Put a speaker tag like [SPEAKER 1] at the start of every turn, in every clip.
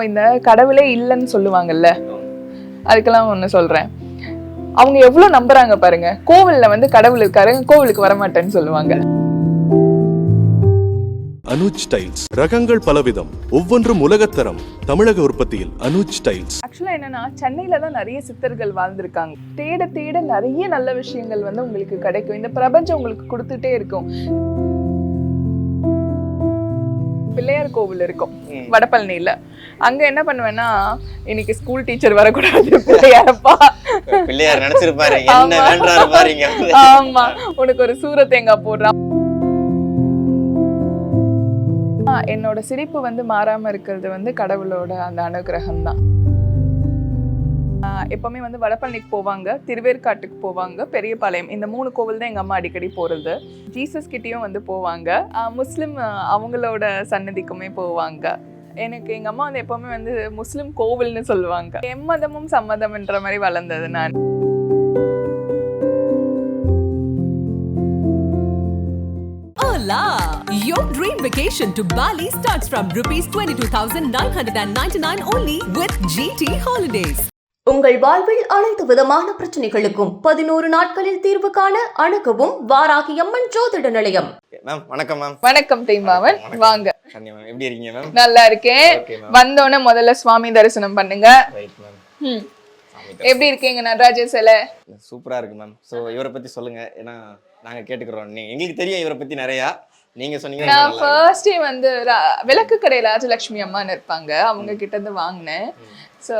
[SPEAKER 1] இந்த கடவுளே இல்லைன்னு சொல்லுவாங்கல்ல? அதுக்கெல்லாம் ஒண்ணு சொல்றேன். அவங்க எவ்வளவு நம்புறாங்க பாருங்க. கோவில்ல வந்து கடவுள் இருக்காரு கோவிலுக்கு வரமாட்டேன்னு சொல்லுவாங்க.
[SPEAKER 2] அனுஜ் டைல்ஸ். ரகங்கள் பலவிதம். ஒவ்வொன்றும் உலகத்தரம் தமிழக உற்பத்தியில் அனுஜ் டைல்ஸ்.
[SPEAKER 1] ஆக்சுவலா என்னன்னா சென்னையில தான் நிறைய சித்தர்கள் வாழ்ந்திருக்காங்க. தேட தேட நிறைய நல்ல விஷயங்கள் வந்து உங்களுக்கு கிடைக்கும். இந்த பிரபஞ்சம் உங்களுக்கு கொடுத்துட்டே இருக்கும். பிள்ளையார் கோவில் இருக்கும் வடபழனியில. அங்க என்ன பண்ணுவேன்னா இன்னைக்கு ஸ்கூல் டீச்சர் வரக்கூடாது பிள்ளையாரப்பா.
[SPEAKER 3] பிள்ளையார் நினைச்சிருப்பாரு என்ன
[SPEAKER 1] ஆமா. உனக்கு ஒரு சூர தேங்காய் போடுறான் என்னோட சிரிப்பு வந்து மாறாம இருக்கிறது வந்து கடவுளோட அந்த அனுகிரகம் தான் எப்போவுமே வந்து வடபழனிக்கு போவாங்க திருவேற்காட்டுக்கு போவாங்க பெரியபாளையம். இந்த மூணு கோவில் தான் எங்கள் அம்மா அடிக்கடி போகிறது ஜீசஸ் கிட்டேயும் வந்து போவாங்க. முஸ்லீம் அவங்களோட சன்னதிக்குமே போவாங்க. எனக்கு எங்கள் அம்மா வந்து எப்போவுமே வந்து முஸ்லீம் கோவில்னு சொல்லுவாங்க. எம்மதமும் சம்மதம்ன்ற மாதிரி வளர்ந்தது நான்.
[SPEAKER 4] Hola! Your dream vacation to Bali starts from rupees 22,999 only with GT Holidays.
[SPEAKER 5] உங்கள் வாழ்வில் அனைத்து விதமான பிரச்சனைகளுக்கும் பதினோரு நாட்களில் தீர்வு காண அணுகவும் வாராகி அம்மன் ஜோதிட நிலையம்.
[SPEAKER 3] மேம் வணக்கம் மேம்
[SPEAKER 1] வணக்கம் தெய்மாவன் வாங்க.
[SPEAKER 3] எப்படி இருக்கீங்க மேம்
[SPEAKER 1] நல்லா இருக்கேன். வந்தோடனே முதல்ல சுவாமி தரிசனம் பண்ணுங்க.
[SPEAKER 3] ரைட் மேம்
[SPEAKER 1] ம். எப்படி இருக்கீங்க நடராஜ சிலை?
[SPEAKER 3] சூப்பரா இருக்கு மேம் ஸோ இவரை பத்தி சொல்லுங்க. ஏன்னா நாங்க கேட்டுக்கிறோம். நீ எங்களுக்கு தெரியும் இவரை பத்தி நிறையா. நீங்க சொன்னீங்கன்னா
[SPEAKER 1] நான். ஃபர்ஸ்ட் வந்து விளக்கு கடை ராஜலட்சுமி அம்மான்னு இருப்பாங்க. அவங்க கிட்ட இருந்து வாங்கினேன். ஸோ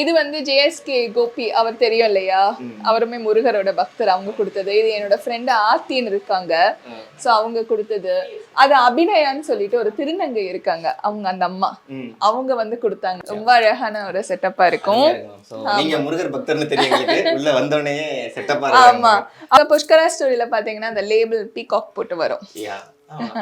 [SPEAKER 1] இது வந்து ஜேஎஸ்கே கோபி அவர் தெரியும் இல்லையா அவருமே முருகரோட பக்தர் அவங்க கொடுத்தது. இது என்னோட ஃப்ரெண்டு ஆர்த்தின்னு இருக்காங்க. ஸோ அவங்க கொடுத்தது. அது அபிநயான்னு சொல்லிட்டு ஒரு திருநங்கை இருக்காங்க. அவங்க அந்த அம்மா. அவங்க வந்து கொடுத்தாங்க. ரொம்ப அழகான ஒரு செட்டப்பா இருக்கும்.
[SPEAKER 3] நீங்க முருகர் பக்தர்னு தெரியும் எங்களுக்கு. உள்ள வந்தோடனே செட்டப்பா
[SPEAKER 1] ஆமா. புஷ்கரா ஸ்டோரியில பாத்தீங்கன்னா அந்த லேபிள் பீகாக் போட்டு வரும்.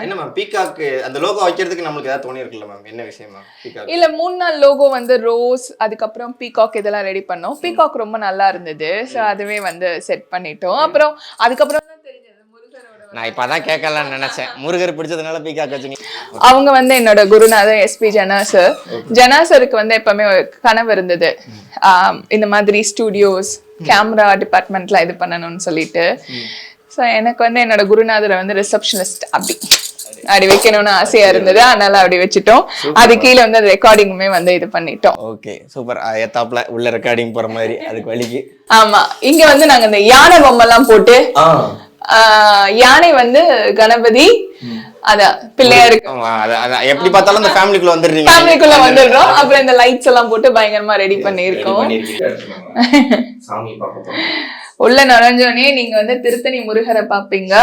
[SPEAKER 3] என்ன மேம் பீகாக் அந்த லோகோ வைக்கிறதுக்கு நம்மளுக்கு ஏதாவது தோணி இருக்குல்ல மேம் என்ன விஷயம் மேம் பீகாக்
[SPEAKER 1] இல்ல மூணு நாள் லோகோ வந்து ரோஸ் அதுக்கப்புறம் பீகாக் இதெல்லாம் ரெடி பண்ணோம். பீகாக் ரொம்ப நல்லா இருந்தது. ஸோ அதுவே வந்து செட் பண்ணிட்டோம். அப்புறம் அதுக்கப்புறம்
[SPEAKER 3] நான் இப்போ கேட்கலாம்னு நினைச்சேன். முருகர் பிடிச்சதுனால பீகாக் வச்சுங்க.
[SPEAKER 1] அவங்க வந்து என்னோட குருநாதர் எஸ்பி ஜனா சார் ஜனா சருக்கு வந்து எப்பவுமே கனவு இருந்தது. இந்த மாதிரி ஸ்டூடியோஸ் கேமரா டிபார்ட்மெண்ட்ல இது பண்ணணும்னு சொல்லிட்டு. ஸோ எனக்கு வந்து என்னோட குருநாதரை வந்து ரிசப்ஷனிஸ்ட் அப்படி. அப்படி வைக்கணும்னு ஆசையா இருந்தது. அதனால அப்படி வச்சுட்டோம். அது கீழே வந்து ரெக்கார்டிங்குமே வந்து இது பண்ணிட்டோம்.
[SPEAKER 3] ஓகே சூப்பர் எத்தாப்ல உள்ள ரெக்கார்டிங் போற மாதிரி அதுக்கு வழிக்கு.
[SPEAKER 1] ஆமா. இங்க வந்து நாங்க இந்த யானை பொம்மைலாம் போட்டு ஆஹ், யானை வந்து கணபதி அதான் பிள்ளையாருக்கு.
[SPEAKER 3] எப்படி பார்த்தாலும் அந்த ஃபேமிலிக்குள்ள வந்துடுறீங்க.
[SPEAKER 1] ஃபேமிலிக்குள்ள வந்துடுறோம். அப்புறம் இந்த லைட்ஸ் எல்லாம் போட்டு பயங்கரமா ரெடி பண்ணியிருக்கோம்.
[SPEAKER 3] சாமி பார்க்க போறோம்.
[SPEAKER 1] உள்ள நுழைஞ்சோடனே நீங்க வந்து திருத்தணி முருகரை பாப்பீங்க.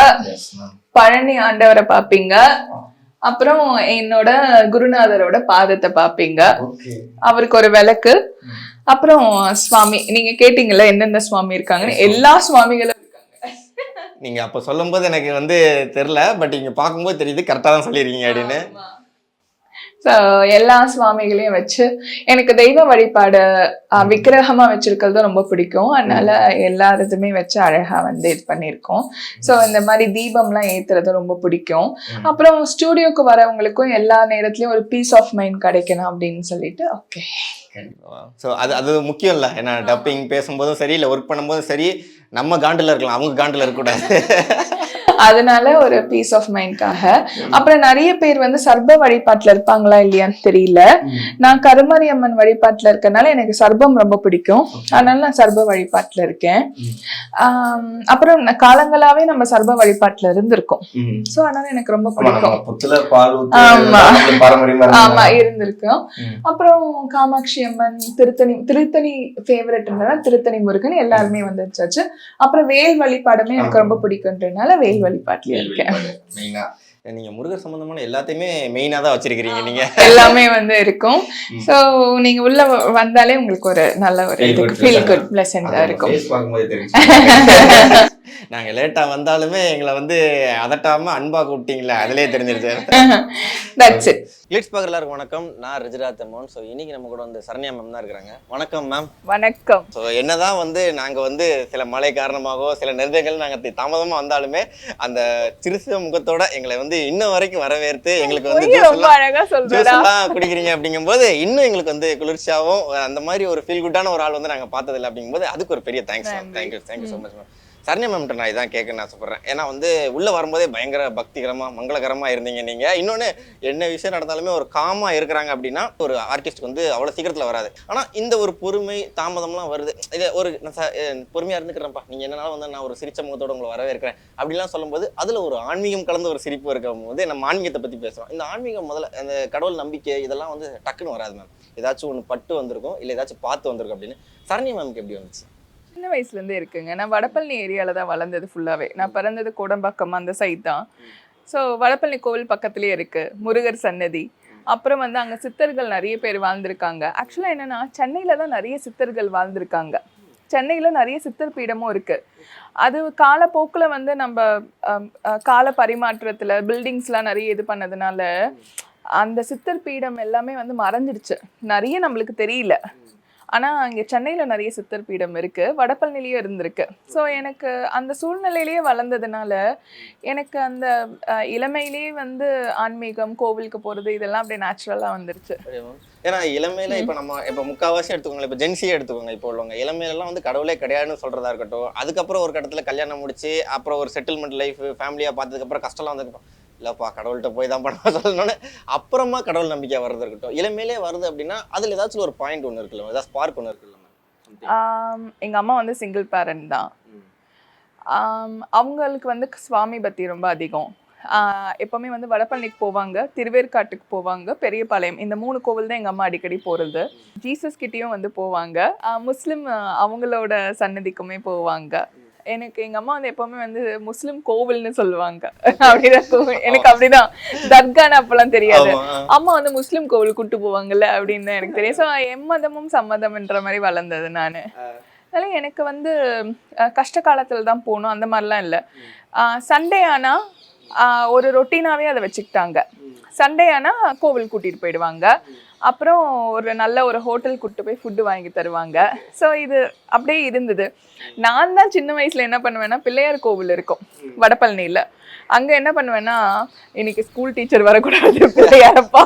[SPEAKER 1] பழனி ஆண்டவரை பாப்பீங்க. அப்புறம் என்னோட குருநாதரோட பாதத்தை பாப்பீங்க. அவருக்கு ஒரு விளக்கு. அப்புறம் சுவாமி நீங்க கேட்டீங்கல்ல எந்தெந்த சுவாமி இருக்காங்கன்னு. எல்லா சுவாமிகளும்
[SPEAKER 3] நீங்க அப்ப சொல்லும்போது எனக்கு வந்து தெரியல பட் இங்க பார்க்கும்போது தெரியுது கரெக்டா தான் சொல்லிருக்கீங்க அப்படின்னு.
[SPEAKER 1] எல்லா சுவாமிகளையும் வச்சு எனக்கு தெய்வ வழிபாடு விக்கிரகமா வச்சிருக்கிறது ரொம்ப பிடிக்கும். அதனால எல்லா இதுமே வச்சு அழகா வந்து இது பண்ணியிருக்கோம். ஸோ இந்த மாதிரி தீபம்லாம் ஏத்துறது ரொம்ப பிடிக்கும். அப்புறம் ஸ்டூடியோக்கு வரவங்களுக்கும் எல்லா நேரத்துலயும் ஒரு பீஸ் ஆஃப் மைண்ட் கிடைக்கணும் அப்படின்னு சொல்லிட்டு ஓகே
[SPEAKER 3] ஸோ அது அது முக்கியம் இல்லை. ஏன்னா டப்பிங் பேசும்போதும் சரி இல்லை ஒர்க் பண்ணும்போதும் சரி நம்ம காண்டில் இருக்கலாம். அவங்க காண்டில் இருக்கக்கூடாது.
[SPEAKER 1] அதனால ஒரு பீஸ் ஆஃப் மைண்ட்காக அப்புறம் நிறைய பேர் வந்து சர்ப வழிபாட்டுல இருப்பாங்களா இல்லையான்னு தெரியல. நான் கருமாரி அம்மன் வழிபாட்டுல இருக்கறனால எனக்கு சர்பம் ரொம்ப பிடிக்கும். அதனால நான் சர்ப வழிபாட்டுல இருக்கேன். அப்புறம் காலங்களாவே நம்ம சர்ப வழிபாட்டுல இருந்திருக்கோம். சோ அதனால எனக்கு ரொம்ப பிடிக்கும். ஆமா. இருந்திருக்கோம். அப்புறம் காமாட்சி அம்மன் திருத்தணி திருத்தணி ஃபேவரட்னால திருத்தணி முருகன் எல்லாருமே வந்துருச்சாச்சு அப்புறம் வேல் வழிபாடுமே எனக்கு ரொம்ப பிடிக்கும்ன்றதுனால வேல் வழிபாட்டுல இருக்கேன்.
[SPEAKER 3] மெயினா. நீங்க முருகர் சம்பந்தமான எல்லாத்தையுமே மெயினா தான் வச்சிருக்கிறீங்க நீங்க.
[SPEAKER 1] எல்லாமே வந்து இருக்கும். சோ நீங்க உள்ள வந்தாலே உங்களுக்கு ஒரு நல்ல ஒரு
[SPEAKER 3] Feel good,
[SPEAKER 1] feel
[SPEAKER 3] pleasant.
[SPEAKER 1] Good பிளசண்டா இருக்கும்.
[SPEAKER 3] நாங்க லேட்டா வந்தாலுமே எங்களை வந்து அதட்டாம அன்பா கூப்பிட்டீங்களே அதுலயே தெரிஞ்சிருச்சு.
[SPEAKER 1] தட்ஸ் இட்
[SPEAKER 3] பார்க்குற எல்லாருக்கும் வணக்கம். நான் ரிஜிரா தெம்மோன் ஸோ இன்னைக்கு நம்ம கூட வந்து சரண்யா மேம் தான் இருக்கிறாங்க. வணக்கம் மேம்
[SPEAKER 1] வணக்கம்.
[SPEAKER 3] ஸோ என்னதான் வந்து நாங்கள் வந்து சில மழை காரணமாகவோ சில நெருக்கங்கள் நாங்கள் தாமதமாக வந்தாலுமே அந்த சிறுசு முகத்தோட எங்களை வந்து இன்ன வரைக்கும் வரவேற்று எங்களுக்கு வந்து எல்லாம் குடிக்கிறீங்க அப்படிங்கும்போது இன்னும் எங்களுக்கு வந்து குளிர்ச்சியாகவும் அந்த மாதிரி ஒரு ஃபீல் குட்டான ஒரு ஆள் வந்து நாங்கள் பார்த்ததில்ல அப்படிங்கும்போது அதுக்கு ஒரு பெரிய thanks ma'am thank you thank you so much ma'am Saranya மேம்கிட்ட நான் இதான் கேட்கணும்னு ஆசைப்படுறேன். ஏன்னா வந்து உள்ளே வரும்போதே பயங்கர பக்திகரமாக மங்களகரமாக இருந்தீங்க நீங்கள் இன்னொன்று என்ன விஷயம் நடந்தாலுமே ஒரு காமாக இருக்கிறாங்க அப்படின்னா ஒரு ஆர்டிஸ்ட்டுக்கு வந்து அவ்வளோ சீக்கிரத்தில் வராது. ஆனால் இந்த ஒரு பொறுமை தாமதம்லாம் வருது. இதை ஒரு நான் ச- பொறுமையாக இருந்துக்கிறேன்ப்பா. நீங்கள் என்னனாலும் வந்து நான் ஒரு சிரிச்ச முகத்தோடு உங்களை இருக்கிறேன் அப்படிலாம் சொல்லும்போது அதில் ஒரு ஆன்மீகம் கலந்த ஒரு சிரிப்பு இருக்கும் போது நம்ம ஆன்மீகத்தை பற்றி பேசுகிறோம் இந்த ஆன்மீகம் முதல்ல அந்த கடவுள் நம்பிக்கை இதெல்லாம் வந்து டக்குன்னு வராது மேம். ஏதாச்சும் ஒன்று பட்டு வந்திருக்கும் இல்லை ஏதாச்சும் பார்த்து வந்திருக்கும் அப்படின்னு. சரண்யா மேம்க்கு எப்படி வந்துச்சு?
[SPEAKER 1] சின்ன வயசுல இருந்தே இருக்குங்க. நான் வடப்பழனி ஏரியால தான் வளர்ந்தது ஃபுல்லாவே நான் பிறந்தது கோடம்பாக்கம் அந்த சைட் தான். ஸோ வடப்பழனி கோவில் பக்கத்துலயே இருக்கு. முருகர் சன்னதி. அப்புறம் வந்து அங்கே சித்தர்கள் நிறைய பேர் வாழ்ந்திருக்காங்க. ஆக்சுவலாக என்னென்னா சென்னையில் தான் நிறைய சித்தர்கள் வாழ்ந்திருக்காங்க. சென்னையில் நிறைய சித்தர் பீடமும் இருக்குது அது காலப்போக்கில் வந்து நம்ம கால பரிமாற்றத்தில் பில்டிங்ஸ்லாம் நிறைய இது பண்ணதுனால அந்த சித்தர் பீடம் எல்லாமே வந்து மறைஞ்சிடுச்சு. நிறைய நம்மளுக்கு தெரியல. ஆனா இங்க சென்னையில நிறைய சித்தர் பீடம் இருக்கு. வடபழனிலயும் இருந்திருக்கு. ஸோ எனக்கு அந்த சூழ்நிலையிலேயே வளர்ந்ததுனால எனக்கு அந்த இளமையிலேயே வந்து ஆன்மீகம் கோவிலுக்கு போறது இதெல்லாம் அப்படியே நேச்சுரலா வந்துருச்சு?
[SPEAKER 3] ஏன்னா இளமையில இப்ப நம்ம இப்ப முக்காவாசி எடுத்துக்கோங்க இப்ப ஜென்சியே எடுத்துக்கோங்க. இப்போ உள்ளவங்க. இளமையில எல்லாம் வந்து கடவுளே கிடையாதுன்னு சொல்றதா இருக்கட்டும். அதுக்கப்புறம் ஒரு கட்டத்துல கல்யாணம் முடிச்சு அப்புறம் ஒரு செட்டில்மெண்ட் லைஃப் ஃபேமிலியா பார்த்ததுக்கு அப்புறம் கஷ்டம்லாம் வந்ததுக்கு இல்லப்பா கடவுள்கிட்ட போய் தான் பண்ண சொல்லணும்னு. அப்புறமா கடவுள் நம்பிக்கை வர்றது இருக்கட்டும். இளமையிலே வருது அப்படின்னா அதுல ஏதாச்சும் ஒரு பாயிண்ட் ஒன்று இருக்குல்ல ஏதாவது ஸ்பார்க் ஒன்று இருக்குல்ல ma'am?
[SPEAKER 1] ஆம், எங்க அம்மா வந்து சிங்கிள் பேரண்ட் தான். அவங்களுக்கு வந்து சுவாமி பக்தி ரொம்ப அதிகம். எப்பவுமே வந்து வடபழனிக்கு போவாங்க திருவேற்காட்டுக்கு போவாங்க பெரியபாளையம். இந்த மூணு கோவில் தான் எங்க அம்மா அடிக்கடி போறது. ஜீசஸ் கிட்டயும் வந்து போவாங்க. முஸ்லிம் அவங்களோட சன்னதிக்குமே போவாங்க. எனக்கு எங்க அம்மா வந்து எப்பவுமே வந்து முஸ்லிம் கோவில்னு சொல்லுவாங்க. அப்படிதான் எனக்கு அப்படிதான். தர்கான்னு அப்பெல்லாம் தெரியாது. அம்மா வந்து முஸ்லிம் கோவில் கூட்டு போவாங்கல்ல அப்படின்னு தான் எனக்கு தெரியும். ஸோ எம்மதமும் சம்மதம்ன்ற மாதிரி வளர்ந்தது நான். அதனால எனக்கு வந்து கஷ்ட காலத்துல தான் போகணும். அந்த மாதிரிலாம் இல்லை. சண்டே ஆனா ஆஹ், ஒரு ரொட்டீனாவே அதை வச்சுக்கிட்டாங்க. சண்டே ஆனா கோவில் கூட்டிட்டு போயிடுவாங்க. அப்புறம் ஒரு நல்ல ஒரு ஹோட்டல் கூட்டு போய் ஃபுட்டு வாங்கி தருவாங்க. ஸோ இது அப்படியே இருந்தது. நான் தான் சின்ன வயசுல என்ன பண்ணுவேன்னா பிள்ளையார் கோவில் இருக்கும் வடபழனியில. அங்கே என்ன பண்ணுவேன்னா இன்னைக்கு ஸ்கூல் டீச்சர் வரக்கூடாது பிள்ளையாரப்பா.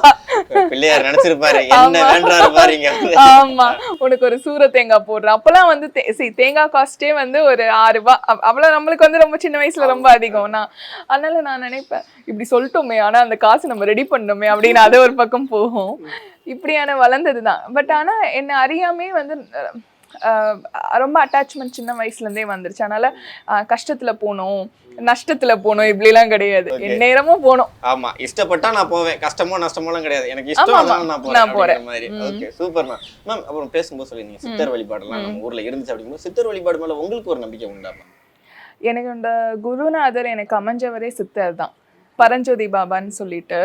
[SPEAKER 3] பிள்ளையார் நினைச்சிருப்பாரு என்ன. வேண்டாரு பாருங்க.
[SPEAKER 1] ஆமா. உனக்கு ஒரு சூர தேங்காய் போடுறேன். அப்பெல்லாம் வந்து தேங்காய் காஸ்டே வந்து ஒரு ஆறு ரூபாய் அவ்- அவ்வளவு நம்மளுக்கு வந்து ரொம்ப சின்ன வயசுல ரொம்ப அதிகம். நான் அதனால நான் நினைப்பேன் இப்படி சொல்லிட்டோமே ஆனா அந்த காசு நம்ம ரெடி பண்ணோமே அப்படின்னு அது ஒரு பக்கம் போகும். இப்படியான வளர்ந்ததுதான். பட் ஆனா என்ன அறியாமே வந்து ரொம்ப அட்டாச்மெண்ட் சின்ன வயசுல இருந்தே வந்துருச்சு. அதனால கஷ்டத்துல போகணும் நஷ்டத்துல போகணும் இப்படிலாம் கிடையாது. எந்நேரமும் போகணும்
[SPEAKER 3] ஆமா இஷ்டப்பட்டா நான் போவேன். கஷ்டமோ நஷ்டமோலாம் கிடையாது. எனக்கு இஷ்டம் நான். அப்படிங்கிற மாதிரி. ஓகே சூப்பர் மேம் மேம் அப்புறம் பேசும்போது சொல்லிருந்தீங்க சித்தர் வழிபாடுலாம் நம்ம ஊர்ல இருந்துச்சு அப்படிங்கும்போது சித்தர் வழிபாடு மேல உங்களுக்கு ஒரு நம்பிக்கை உண்டாமா
[SPEAKER 1] எனக்கு இந்த குருநாதர் எனக்கு அமைஞ்சவரே சித்தர் தான். பரஞ்சோதி பாபான்னு சொல்லிட்டு.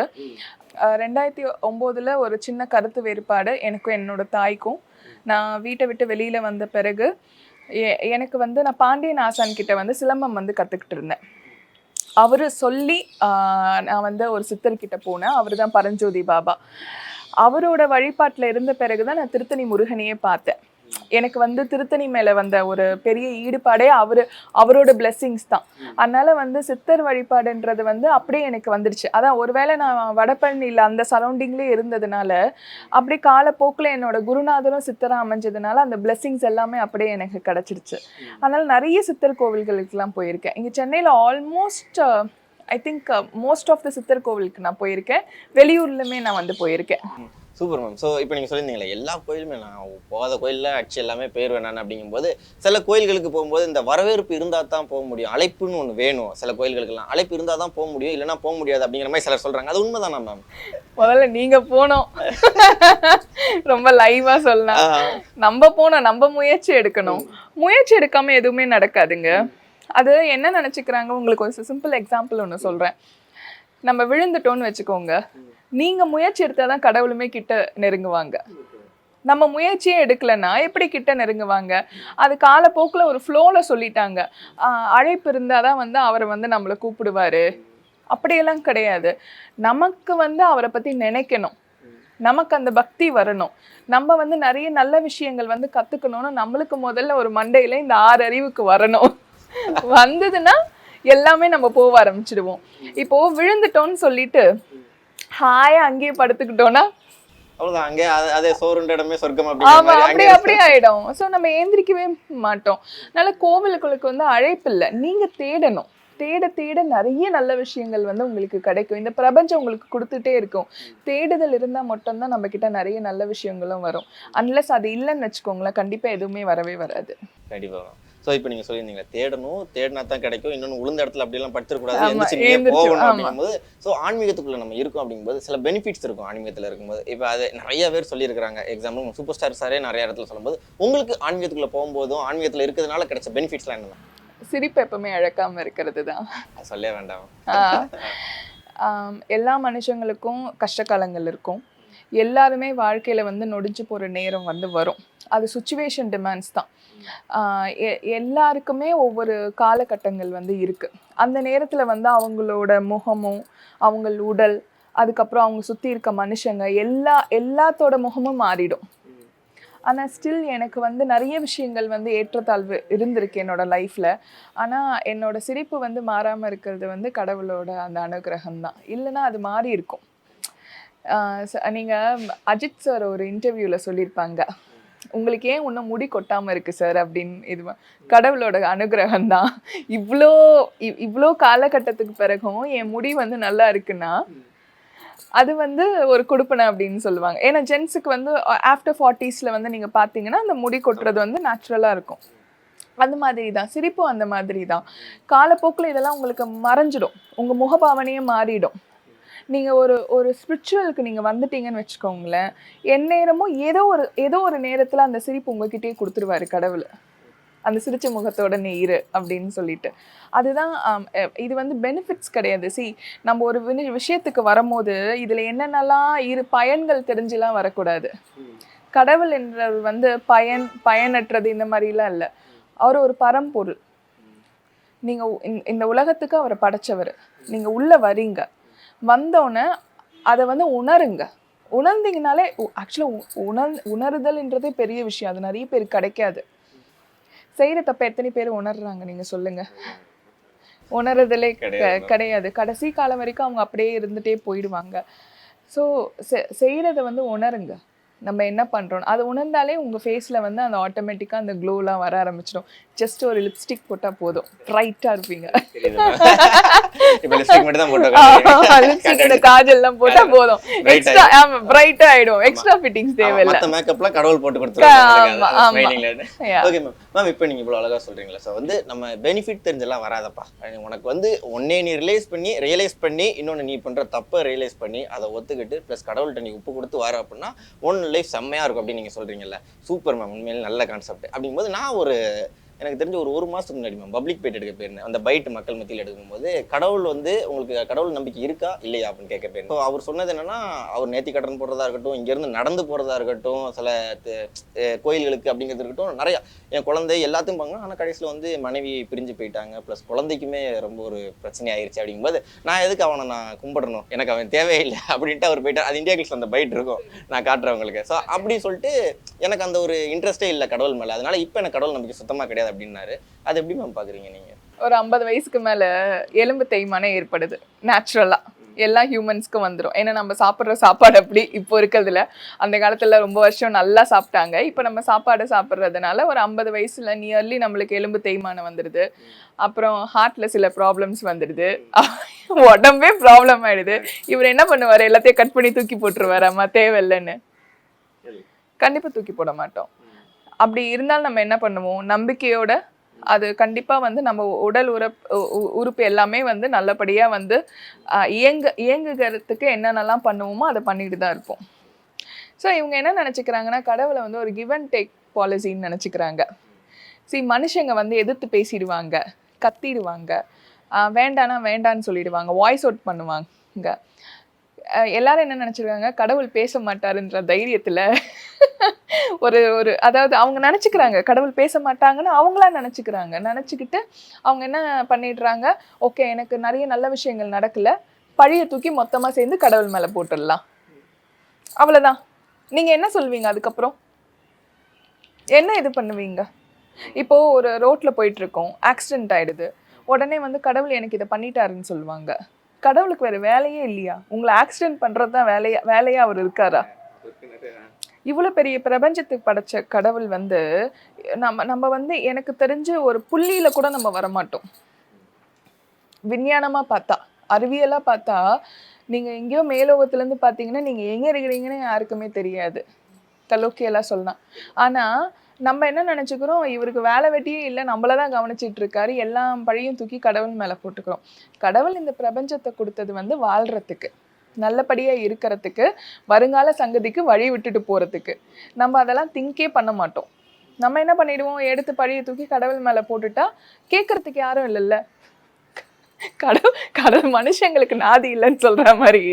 [SPEAKER 1] ரெண்டாயிரத்தி ஒம்போதுல ஒரு சின்ன கருத்து வேறுபாடு எனக்கும் என்னோட தாய்க்கும் நான் வீட்டை விட்டு வெளியில் வந்த பிறகு எனக்கு வந்து நான் பாண்டியன் ஆசான் கிட்ட வந்து சிலம்பம் வந்து கற்றுக்கிட்டு இருந்தேன். அவர் சொல்லி நான் வந்து ஒரு சித்தர்கிட்ட போனேன். அவர் தான் பரஞ்சோதி பாபா. அவரோட வழிபாட்டில் இருந்த பிறகு தான் நான் திருத்தணி முருகனையே பார்த்தேன். எனக்கு வந்து திருத்தணி மேலே வந்த ஒரு பெரிய ஈடுபாடே அவர் அவரோட blessings தான். அதனால வந்து சித்தர் வழிபாடுன்றது வந்து அப்படியே எனக்கு வந்துடுச்சு அதான் ஒருவேளை நான் வடபழனியில் அந்த சரௌண்டிங்லேயே இருந்ததுனால அப்படி காலப்போக்கில் என்னோட குருநாதரும் சித்தரா அமைஞ்சதுனால அந்த blessings எல்லாமே அப்படியே எனக்கு கிடச்சிருச்சு. அதனால் நிறைய சித்தர் கோவில்களுக்கெல்லாம் போயிருக்கேன். இங்கே சென்னையில் almost I think most of the சித்தர் கோவிலுக்கு நான் போயிருக்கேன். வெளியூர்லையுமே நான் வந்து போயிருக்கேன்.
[SPEAKER 3] சூப்பர் மேம் ஸோ இப்போ நீங்கள் சொல்லியிருந்தீங்களே எல்லா கோயிலுமே நான் போகாத கோயிலில் ஆக்சுவலி எல்லாமே போயிடுவேன் நான் அப்படிங்கும்போது சில கோயில்களுக்கு போகும்போது இந்த வரவேற்பு இருந்தால் தான் போக முடியும். அழைப்புன்னு ஒன்று வேணும். சில கோயில்களுக்கெல்லாம் அழைப்பு இருந்தால் தான் போக முடியும். இல்லைன்னா போக முடியாது அப்படிங்கிற மாதிரி சிலர் சொல்கிறாங்க அது உண்மைதானா மேம்
[SPEAKER 1] முதல்ல நீங்க போனோம். ரொம்ப லைவா சொல்லலாம் நம்ம போனோம் நம்ம முயற்சி எடுக்கணும். முயற்சி எடுக்காம எதுவுமே நடக்காதுங்க. அது என்ன நினைச்சுக்கிறாங்க? உங்களுக்கு ஒரு சிம்பிள் எக்ஸாம்பிள் ஒன்று சொல்றேன். நம்ம விழுந்துட்டோம்னு வச்சுக்கோங்க. நீங்கள் முயற்சி எடுத்தால் தான் கடவுளுமே கிட்ட நெருங்குவாங்க. நம்ம முயற்சியே எடுக்கலைன்னா எப்படி கிட்ட நெருங்குவாங்க? அது காலப்போக்கில் ஒரு ஃப்ளோவில் சொல்லிட்டாங்க. அழைப்பு இருந்தால் தான் வந்து அவரை வந்து நம்மளை கூப்பிடுவாரு. அப்படியெல்லாம் கிடையாது. நமக்கு வந்து அவரை பற்றி நினைக்கணும். நமக்கு அந்த பக்தி வரணும். நம்ம வந்து நிறைய நல்ல விஷயங்கள் வந்து கற்றுக்கணும்னு நம்மளுக்கு முதல்ல ஒரு மண்டையில் இந்த ஆறு அறிவுக்கு வரணும். வந்ததுன்னா எல்லாமே நம்ம போக ஆரம்பிச்சிடுவோம். இப்போது விழுந்துட்டோம்னு சொல்லிட்டு ஹாயா அங்கேயே படுத்துக்கிட்டோம்னா?
[SPEAKER 3] அவ்வளவுதான். அங்கே அது- அதே சோறுன்ற இடமே சொர்க்கம்
[SPEAKER 1] ஆமா
[SPEAKER 3] அப்படிங்கிற மாதிரி.
[SPEAKER 1] அப்படி
[SPEAKER 3] அங்கே
[SPEAKER 1] அப்படியே ஆயிடும். நம்ம ஏந்திரிக்கவே மாட்டோம். அதனால கோவிலுக்குள்ளுக்கு வந்து அழைப்பு இல்லை. நீங்க தேடணும். தேட தேட நிறைய நல்ல விஷயங்கள் வந்து உங்களுக்கு கிடைக்கும். இந்த பிரபஞ்சம் உங்களுக்கு கொடுத்துட்டே இருக்கும். தேடுதல் இருந்தா மட்டும்தான் நம்ம கிட்ட நிறைய நல்ல விஷயங்களும் வரும். அன்லஸ் அது இல்லைன்னு வச்சுக்கோங்களேன் கண்டிப்பா எதுவுமே வரவே வராது.
[SPEAKER 3] கண்டிப்பா. ஸோ இப்போ நீங்க சொல்லியிருந்தீங்க தேடணும் தேடினா தான் கிடைக்கும். இன்னொன்று உளுந்த இடத்துல அப்படியெல்லாம் படுத்துக்கூடாது
[SPEAKER 1] எழுந்திரிச்சு,
[SPEAKER 3] போகணும். அப்படிங்கும்போது ஸோ ஆன்மீகத்துக்குள்ள நம்ம இருக்கோம் அப்படிங்கும்போது சில பெனிஃபிட்ஸ் இருக்கும் ஆன்மீகத்தில் இருக்கும்போது. இப்போ அது நிறைய பேர் சொல்லியிருக்காங்க எக்ஸாம்பிள் சூப்பர் ஸ்டார் சாரே நிறைய இடத்துல சொல்லும்போது உங்களுக்கு ஆன்மீகத்துக்குள்ள போகும்போதும் ஆன்மீகத்தில் இருக்கிறதுனால கிடைச்ச பெனிஃபிட்ஸ்லாம் என்னென்ன?
[SPEAKER 1] சிரிப்பு எப்பவுமே அழக்காம இருக்கிறது தான்
[SPEAKER 3] அது சொல்லவே வேண்டாம்.
[SPEAKER 1] எல்லா மனுஷங்களுக்கும் கஷ்டகாலங்கள் இருக்கும். எல்லாருமே வாழ்க்கையில வந்து நொடிஞ்சு போற நேரம் வந்து வரும். அது சுச்சுவேஷன் டிமாண்ட்ஸ் தான். எ- எல்லாருக்குமே ஒவ்வொரு காலகட்டங்கள் வந்து இருக்குது அந்த நேரத்தில் வந்து அவங்களோட முகமும் அவங்கள் உடல் அதுக்கப்புறம் அவங்க சுற்றி இருக்க மனுஷங்க எல்லா எல்லாத்தோட முகமும் மாறிடும். ஆனால் ஸ்டில் எனக்கு வந்து நிறைய விஷயங்கள் வந்து ஏற்றத்தாழ்வு இருந்திருக்கு என்னோடய லைஃப்பில் ஆனால் என்னோட சிரிப்பு வந்து மாறாமல் இருக்கிறது வந்து கடவுளோட அந்த அனுகிரகம் தான். இல்லைன்னா அது மாறி இருக்கும். நீங்கள் ச- அஜித் சார் ஒரு இன்டர்வியூவில் சொல்லியிருப்பாங்க. உங்களுக்கு ஏன் இன்னும் முடி கொட்டாமல் இருக்குது சார் அப்படின்னு இது கடவுளோட அனுகிரகம் தான் இவ்வளோ இவ்வளோ காலகட்டத்துக்கு பிறகும் என் முடி வந்து நல்லா இருக்குன்னா அது வந்து ஒரு கொடுப்பனை அப்படின்னு சொல்லுவாங்க. ஏன்னா ஜென்ஸுக்கு வந்து ஆஃப்டர் ஃபார்ட்டிஸில் வந்து நீங்கள் பார்த்தீங்கன்னா அந்த முடி கொட்டுறது வந்து நேச்சுரலாக இருக்கும். அந்த மாதிரி தான் சிரிப்பும் அந்த மாதிரி தான் காலப்போக்கில் இதெல்லாம் உங்களுக்கு மறைஞ்சிடும். உங்கள் முகபாவனையே மாறிடும். நீங்கள் ஒரு ஒரு ஸ்பிரிச்சுவலுக்கு நீங்கள் வந்துட்டீங்கன்னு வச்சுக்கோங்களேன் எந்நேரமும் ஏதோ ஒரு ஏதோ ஒரு நேரத்தில் அந்த சிரிப்பு உங்ககிட்டயே கொடுத்துருவாரு கடவுள். அந்த சிரிச்ச முகத்தோட நீ இரு அப்படின்னு சொல்லிட்டு. அதுதான் இது வந்து பெனிஃபிட்ஸ் கிடையாது. சி நம்ம ஒரு விஷயத்துக்கு வரும்போது இதில் என்னென்னலாம் இரு பயன்கள் தெரிஞ்சுலாம் வரக்கூடாது. கடவுள் என்றவர் வந்து பயன் பயனற்றது இந்த மாதிரிலாம் இல்லை. அவர் ஒரு பரம்பொருள். நீங்கள் இந்த உலகத்துக்கு அவரை படைச்சவர். நீங்கள் உள்ளே வரீங்க. வந்தோடனே அதை வந்து உணருங்க. உணர்ந்தீங்கனாலே ஆக்சுவலாக உணர் உணருதல்ன்றதே பெரிய விஷயம். அது நிறைய பேருக்கு கிடைக்காது. செய்கிற தப்ப எத்தனை பேர் உணர்றாங்க நீங்கள் சொல்லுங்க. உணர்றதுலே
[SPEAKER 3] கிடையாது.
[SPEAKER 1] கடைசி காலம் வரைக்கும் அவங்க அப்படியே இருந்துட்டே போயிடுவாங்க. ஸோ செய்கிறத வந்து உணருங்க. நம்ம என்ன பண்ணுறோம் அது உணர்ந்தாலே உங்கள் ஃபேஸில் வந்து அந்த ஆட்டோமேட்டிக்காக அந்த க்ளோலாம் வர ஆரம்பிச்சிடும். ஜஸ்ட் ஒரு லிப்ஸ்டிக் போட்டால் போதும். ப்ரைட்டாக இருப்பீங்க.
[SPEAKER 3] லிப்ஸ்டிக்
[SPEAKER 1] காஜல்லாம் போட்டால் போதும். எக்ஸ்ட்ரா ஆமாம் ப்ரைட்டாக ஆகிடும் எக்ஸ்ட்ரா ஃபிட்டிங்ஸ் தேவையில்லை.
[SPEAKER 3] மேக்கப்லாம் கடவுள் போட்டு கொடுத்துருவாங்க. ஓகே மேம் மேம் இப்போ நீங்க இவ்வளவு அழகா சொல்றீங்களா ஸோ வந்து நம்ம பெனிஃபிட் தெரிஞ்செல்லாம் வராதப்பா. உனக்கு வந்து ஒன்னே நீ ரிலைஸ் பண்ணி ரியலைஸ் பண்ணி இன்னொன்னு நீ பண்ற தப்பை ரியலைஸ் பண்ணி அதை ஒத்துக்கிட்டு ப்ளஸ் கடவுள்கிட்ட நீ உப்பு கொடுத்து வர அப்படின்னா ஒன் லைஃப் செம்மையா இருக்கும் அப்படின்னு நீங்க சொல்கிறீங்கல்ல சூப்பர் மேம் உண்மையிலே நல்ல கான்செப்ட் அப்படிங்கும்போது நான் ஒரு எனக்கு தெரிஞ்ச ஒரு ஒரு மாதத்துக்கு முன்னாடி மேம் பப்ளிக் பைட் எடுக்க போயிருந்தேன். அந்த பைட் மக்கள் மத்தியில் எடுக்கும்போது கடவுள் வந்து உங்களுக்கு கடவுள் நம்பிக்கை இருக்கா? இல்லையா? அப்படின்னு கேட்க போயிருந்தேன். அவர் சொன்னது என்னன்னா அவர் நேத்தி கடன் போடுறதா இருக்கட்டும் இங்கேருந்து நடந்து போறதா இருக்கட்டும் சில கோயில்களுக்கு அப்படிங்கிறது இருக்கட்டும் நிறையா என் குழந்தை எல்லாத்தையும் பாங்க ஆனால் கடைசியில் வந்து மனைவி பிரிஞ்சு போயிட்டாங்க. ப்ளஸ் குழந்தைக்குமே ரொம்ப ஒரு பிரச்சனை ஆயிடுச்சு அப்படிங்கும்போது நான் எதுக்கு அவனை நான் கும்பிடணும்? எனக்கு அவன் தேவையில்லை அப்படின்ட்டு அவர் போயிட்டார். அது இந்தியா கிளிஸ் அந்த பைட் இருக்கும். நான் காட்டுறவங்களுக்கு ஸோ அப்படி சொல்லிட்டு எனக்கு அந்த ஒரு இன்ட்ரெஸ்டே இல்லை கடவுள் மேலே. அதனால இப்போ எனக்கு கடவுள் நம்பிக்கை சுத்தமாக கிடையாது. அப்படின்னாரு. அது எப்படி மேம் பார்க்குறீங்க நீங்கள்
[SPEAKER 1] ஒரு ஐம்பது வயசுக்கு மேல எலும்பு தேய்மானம் ஏற்படுது நேச்சுரலா எல்லா ஹியூமன்ஸ்க்கும் வந்துடும் ஏன்னா நம்ம சாப்பிட்ற சாப்பாடு அப்படி இப்போ இருக்கிறதுல. அந்த காலத்துல ரொம்ப வருஷம் நல்லா சாப்பிட்டாங்க. இப்போ நம்ம சாப்பாடு சாப்பிட்றதுனால ஒரு ஐம்பது வயசுல நியர்லி நம்மளுக்கு எலும்பு தேய்மானம் வந்துடுது அப்புறம் ஹார்ட்ல சில ப்ராப்ளம்ஸ் வந்துடுது உடம்பே ப்ராப்ளம் ஆயிடுது. இவர் என்ன பண்ணுவார்? எல்லாத்தையும் கட் பண்ணி தூக்கி போட்டுருவாரு அம்மா தேவையில்லைன்னு கண்டிப்பா தூக்கி போட மாட்டோம். அப்படி இருந்தால் நம்ம என்ன பண்ணுவோம்? நம்பிக்கையோட அது கண்டிப்பாக வந்து நம்ம உடல் உறுப் உறுப்பு எல்லாமே வந்து நல்லபடியாக வந்து இயங்க இயங்குகிறதுக்கு என்னென்னலாம் பண்ணுவோமோ அதை பண்ணிட்டு தான் இருப்போம். ஸோ இவங்க என்ன நினச்சிக்கிறாங்கன்னா கடவுளை வந்து ஒரு கிவ் அண்ட் டேக் பாலிசின்னு நினச்சிக்கிறாங்க. சி மனுஷங்க வந்து எதிர்த்து பேசிடுவாங்க கத்திடுவாங்க வேண்டானா வேண்டான்னு சொல்லிடுவாங்க வாய்ஸ் அவுட் பண்ணுவாங்க. எல்லாரும் என்ன நினச்சிருக்காங்க? கடவுள் பேச மாட்டாருன்ற தைரியத்தில் ஒரு ஒரு அதாவது அவங்க நினச்சிக்கிறாங்க கடவுள் பேச மாட்டாங்கன்னு அவங்களா நினச்சிக்கிறாங்க. நினச்சிக்கிட்டு அவங்க என்ன பண்ணிடுறாங்க? ஓகே எனக்கு நிறைய நல்ல விஷயங்கள் நடக்கல. பழிய தூக்கி மொத்தமாக சேர்ந்து கடவுள் மேலே போட்டுடலாம். அவ்வளோதான் நீங்கள் என்ன சொல்வீங்க அதுக்கப்புறம்? என்ன இது பண்ணுவீங்க? இப்போ ஒரு ரோட்டில் போயிட்டு இருக்கோம். ஆக்சிடென்ட் ஆயிடுது. உடனே வந்து கடவுள் எனக்கு இதை பண்ணிட்டாருன்னு சொல்லுவாங்க. கடவுளுக்கு வேற வேலையே இல்லையா? உங்களை ஆக்சிடென்ட் பண்றது தான் வேலையா வேலையா அவர் இருக்காரா? இவ்வளோ பெரிய பிரபஞ்சத்துக்கு படைச்ச கடவுள் வந்து நம்ம நம்ம வந்து எனக்கு தெரிஞ்ச ஒரு புள்ளியில கூட நம்ம வரமாட்டோம். விஞ்ஞானமா பார்த்தா அறிவியலா பார்த்தா நீங்க எங்கேயோ மேலோகத்துல இருந்து பார்த்தீங்கன்னா நீங்க எங்கே இருக்கிறீங்கன்னு யாருக்குமே தெரியாது. தலோக்கியெல்லாம் சொல்லலாம். ஆனா நம்ம என்ன நினச்சிக்கிறோம்? இவருக்கு வேலை வெட்டியே இல்லை நம்மள தான் கவனிச்சிட்டு இருக்காரு. எல்லா பழியும் தூக்கி கடவுள் மேலே போட்டுக்கிறோம். கடவுள் இந்த பிரபஞ்சத்தை கொடுத்தது வந்து வாழ்கிறதுக்கு நல்லபடியாக இருக்கிறதுக்கு வருங்கால சங்கதிக்கு வழி விட்டுட்டு போகிறதுக்கு நம்ம அதெல்லாம் திங்கே பண்ண மாட்டோம். நம்ம என்ன பண்ணிடுவோம்? எடுத்து பழியை தூக்கி கடவுள் மேலே போட்டுட்டா கேட்கறதுக்கு யாரும் இல்லைல்ல. கடவுள் கடவுள் மனுஷங்களுக்கு நாதி இல்லைன்னு சொல்ற மாதிரி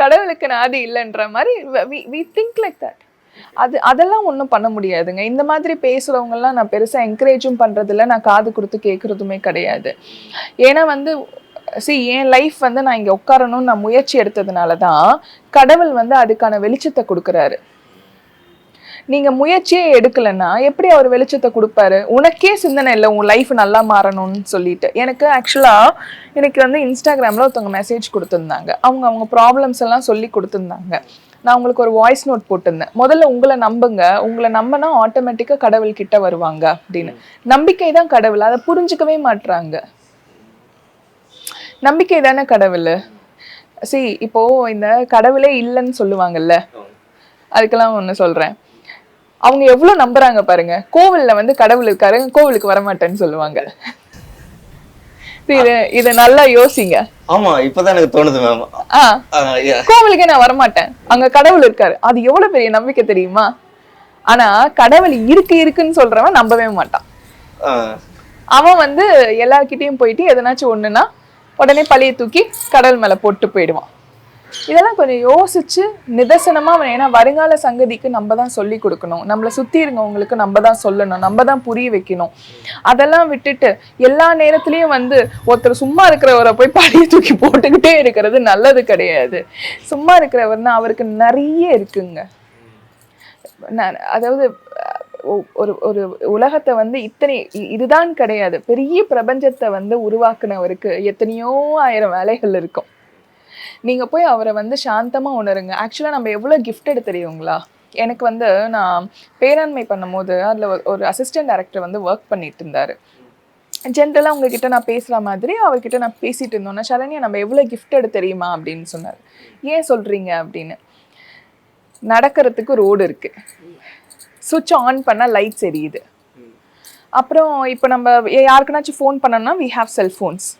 [SPEAKER 1] கடவுளுக்கு நாதி இல்லைன்ற மாதிரி வி திங்க் லைக் தட் அது அதெல்லாம் ஒன்றும் பண்ண முடியாதுங்க. இந்த மாதிரி பேசுகிறவங்கெல்லாம் நான் பெருசாக என்கரேஜும் பண்ணுறதில்ல நான் காது கொடுத்து கேட்குறதுமே கிடையாது. ஏன்னா வந்து சி என் லைஃப் வந்து நான் இங்கே உட்காரணும்னு நான் முயற்சி எடுத்ததுனால தான் கடவுள் வந்து அதுக்கான வெளிச்சத்தை கொடுக்குறாரு. நீங்கள் முயற்சியே எடுக்கலைன்னா எப்படி அவர் வெளிச்சத்தை கொடுப்பாரு? உனக்கே சிந்தனை இல்லை உன் லைஃப் நல்லா மாறணும்னு சொல்லிட்டு. எனக்கு ஆக்சுவலாக எனக்கு வந்து இன்ஸ்டாகிராமில் ஒருத்தவங்க மெசேஜ் கொடுத்துருந்தாங்க. அவங்க அவங்க ப்ராப்ளம்ஸ் எல்லாம் சொல்லி கொடுத்துருந்தாங்க. நான் உங்களுக்கு ஒரு வாய்ஸ் நோட் போட்டிருந்தேன். முதல்ல உங்களை நம்புங்க. உங்களை நம்பினா ஆட்டோமேட்டிக்காக கடவுள் கிட்ட வருவாங்க அப்படின்னு. நம்பிக்கை தான் கடவுள். அதை புரிஞ்சுக்கவே மாட்றாங்க. நம்பிக்கை தானே கடவுள்? சி இப்போ இந்த கடவுளே இல்லைன்னு சொல்லுவாங்கல்ல? அதுக்கெல்லாம் ஒன்று சொல்றேன். அவங்க எவ்வளவு நம்புறாங்க பாருங்க. கோவில்ல வந்து கடவுள் இருக்காரு. கோவிலுக்கு வரமாட்டேன்னு சொல்லுவாங்க. இது நல்லா யோசிங்க.
[SPEAKER 3] ஆமா இப்பதான் எனக்கு தோணுது மேம்
[SPEAKER 1] கோவிலுக்கே நான் வரமாட்டேன். அங்க கடவுள் இருக்காரு. அது எவ்வளவு பெரிய நம்பிக்கை தெரியுமா? ஆனா கடவுள் இருக்கு இருக்குன்னு சொல்றவன் நம்பவே மாட்டான். அவன் வந்து எல்லார்கிட்டயும் போயிட்டு எதனாச்சும் ஒண்ணுன்னா உடனே பழிய தூக்கி கடவுள் மேல போட்டு போயிடுவான். இதெல்லாம் கொஞ்சம் யோசிச்சு நிதர்சனமா ஏன்னா வருங்கால சங்கதிக்கு நம்ம தான் சொல்லி கொடுக்கணும். நம்மளை சுத்தி இருங்கவங்களுக்கு நம்ம தான் சொல்லணும். நம்ம தான் புரிய வைக்கணும். அதெல்லாம் விட்டுட்டு எல்லா நேரத்துலயும் வந்து ஒருத்தர் சும்மா இருக்கிறவரை போய் பழைய தூக்கி போட்டுக்கிட்டே இருக்கிறது நல்லது கிடையாது. சும்மா இருக்கிறவர்னா அவருக்கு நிறைய இருக்குங்க. நான் அதாவது ஒரு ஒரு உலகத்தை வந்து இத்தனை இதுதான் கிடையாது. பெரிய பிரபஞ்சத்தை வந்து உருவாக்குனவருக்கு எத்தனையோ ஆயிரம் வேலைகள் இருக்கும். நீங்கள் போய் அவரை வந்து சாந்தமாக உணருங்க. ஆக்சுவலாக நம்ம எவ்வளோ கிஃப்டட் தெரியுங்களா? எனக்கு வந்து நான் பேராண்மை பண்ணும்போது அதில் ஒரு- ஒரு அசிஸ்டன்ட் டேரக்டர் வந்து ஒர்க் பண்ணிட்டு இருந்தார். ஜென்ரலாக உங்ககிட்ட நான் பேசுகிற மாதிரி அவர்கிட்ட நான் பேசிகிட்டு இருந்தோன்னா சரண்யா நம்ம எவ்வளோ கிஃப்டட் தெரியுமா அப்படின்னு சொன்னார். ஏன் சொல்கிறீங்க அப்படின்னு. நடக்கிறதுக்கு ரோடு இருக்குது சுவிட்ச் ஆன் பண்ணால் லைட்ஸ் எரியுது. அப்புறம் இப்போ நம்ம யாருக்குனாச்சும் ஃபோன் பண்ணோம்னா வி ஹாவ் செல்ஃபோன்ஸ்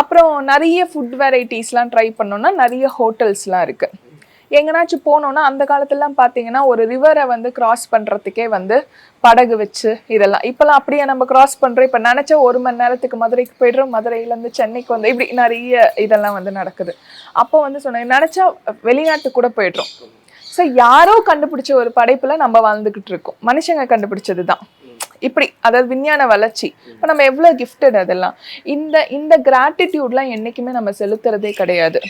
[SPEAKER 1] அப்புறம் நிறைய ஃபுட் வெரைட்டிஸ்லாம் ட்ரை பண்ணோம்னா நிறைய ஹோட்டல்ஸ்லாம் இருக்குது எங்கனாச்சும் போனோன்னா அந்த காலத்துலலாம் பார்த்தீங்கன்னா ஒரு ரிவரை வந்து கிராஸ் பண்ணுறதுக்கே வந்து படகு வச்சு இதெல்லாம். இப்போலாம் அப்படியே நம்ம கிராஸ் பண்ணுறோம் இப்போ நினச்சா ஒரு மணி நேரத்துக்கு மதுரைக்கு போய்டுறோம். மதுரையிலேருந்து சென்னைக்கு வந்து இப்படி நிறைய இதெல்லாம் வந்து நடக்குது. அப்போ வந்து சொன்னேன் நினச்சா வெளிநாட்டுக்கு கூட போயிடுறோம். ஸோ யாரோ கண்டுபிடிச்ச ஒரு படைப்பில் நம்ம வாழ்ந்துக்கிட்டு இருக்கோம். மனுஷங்க கண்டுபிடிச்சது தான் இப்படி அதாவது விஞ்ஞான வளர்ச்சி. இப்போ நம்ம எவ்வளோ கிஃப்டட் அதெல்லாம்? இந்த இந்த கிராட்டிடியூட்லாம் என்றைக்குமே நம்ம செலுத்துறதே கிடையாது.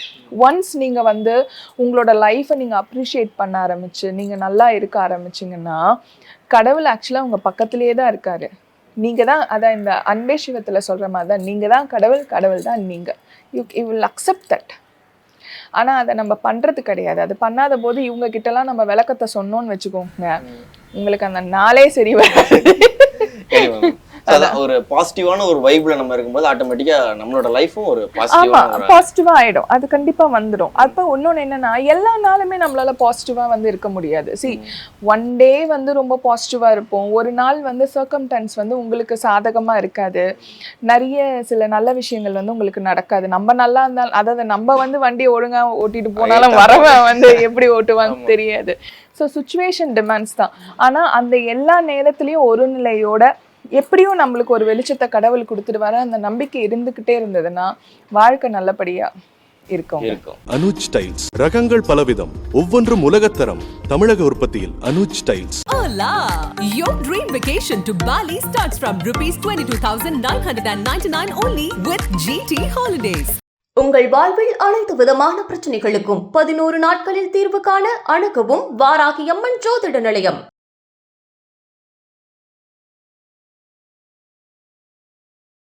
[SPEAKER 1] ஒன்ஸ் நீங்கள் வந்து உங்களோட லைஃப்பை நீங்கள் அப்ரிஷியேட் பண்ண ஆரம்பிச்சு நீங்கள் நல்லா இருக்க ஆரம்பிச்சிங்கன்னா கடவுள் ஆக்சுவலாக உங்கள் பக்கத்துலேயே தான் இருக்காரு. நீங்கள் தான் அதான் இந்த அன்பே சிவத்தில் சொல்கிற மாதிரி தான் நீங்கள் தான் கடவுள் கடவுள் தான் நீங்கள் you you will accept that ஆனா அதை நம்ம பண்றது கிடையாது. அது பண்ணாத போது இவங்க கிட்டலாம் நம்ம விளக்கத்தை சொன்னோம்னு வச்சுக்கோங்க. உங்களுக்கு அந்த நாளே சரி வராது.
[SPEAKER 3] ஒரு பாசிட்டிவான ஒரு வைப்ல நம்ம இருக்கும்போது ஆட்டோமேட்டிக்கா நம்மளோட லைஃபும் ஒரு
[SPEAKER 1] ஆமா பாசிட்டிவா ஆயிடும். அது கண்டிப்பா வந்துடும். அப்ப இன்னொன்னு என்னன்னா எல்லா நாளுமே நம்மளால பாசிட்டிவா வந்து இருக்க முடியாது. சி ஒன் டே வந்து ரொம்ப பாசிட்டிவா இருப்போம். ஒரு நாள் வந்து சர்க்கம்டன்ஸ் வந்து உங்களுக்கு சாதகமா இருக்காது. நிறைய சில நல்ல விஷயங்கள் வந்து உங்களுக்கு நடக்காது. நம்ம நல்லா இருந்தாலும் அதாவது நம்ம வந்து வண்டியை ஒழுங்கா ஓட்டிட்டு போனாலும் வரவன் வந்து எப்படி ஓட்டுவான்னு தெரியாது. ஸோ சுச்சுவேஷன் டிமாண்ட்ஸ் தான். ஆனா அந்த எல்லா நேரத்துலயும் ஒரு நிலையோட எப்படியும் நம்மளுக்கு ஒரு வெளிச்சத்தை கடவுள் கொடுத்துட்டு வர அந்த நம்பிக்கை இருந்துக்கிட்டே இருந்ததுன்னா வாழ்க்கை நல்லபடியா இருக்கும்.
[SPEAKER 3] இருக்கும்.
[SPEAKER 2] அனுஜ் டைல்ஸ் ரகங்கள் பலவிதம் ஒவ்வொன்றும் உலகத்தரம். தமிழக உற்பத்தியில் Anuj tiles.
[SPEAKER 4] Hola! Your dream vacation to Bali starts from rupees 22,999 only with GT Holidays.
[SPEAKER 5] உங்கள் வாழ்வில் அனைத்து விதமான பிரச்சனைகளுக்கும் பதினோரு நாட்களில் தீர்வு காண அணுகவும் வாராகி அம்மன் ஜோதிட நிலையம்.